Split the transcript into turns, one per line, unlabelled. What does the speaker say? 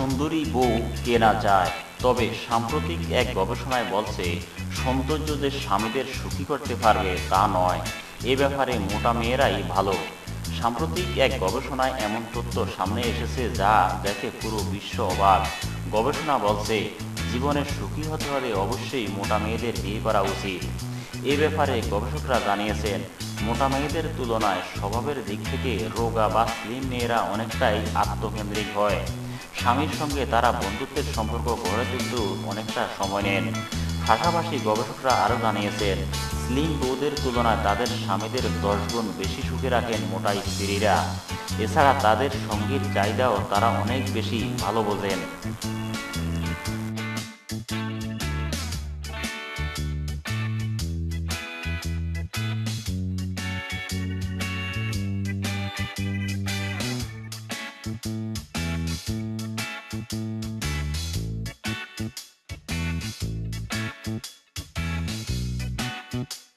সুন্দরী বউ কেনা যায়। তবে সাম্প্রতিক এক গবেষণায় বলছে সৌন্দর্য যে স্বামীদের সুখী করতে পারবে তা নয়। এ ব্যাপারে মোটা মেয়েরাই ভালো। সাম্প্রতিক এক গবেষণায় এমন তথ্য সামনে এসেছে যা দেখে পুরো বিশ্ব অবাক। গবেষণা বলছে, জীবনে সুখী হতে হলে অবশ্যই মোটা মেয়েদের বিয়ে করা উচিত। এ ব্যাপারে গবেষকরা জানিয়েছেন, মোটা মেয়েদের তুলনায় স্বভাবের দিক থেকে রোগা বা স্লিম মেয়েরা অনেকটাই আত্মকেন্দ্রিক হয়। স্বামীর সঙ্গে তারা বন্ধুত্বের সম্পর্ক গড়ে তুলতেও অনেকটা সময় নেন। পাশাপাশি গবেষকরা আরও জানিয়েছেন, স্লিম বউদের তুলনায় তাদের স্বামীদের দশ গুণ বেশি সুখে রাখেন মোটা স্ত্রীরা। এছাড়া তাদের সঙ্গীর চাহিদাও তারা অনেক বেশি ভালো বোঝেন। Thank you.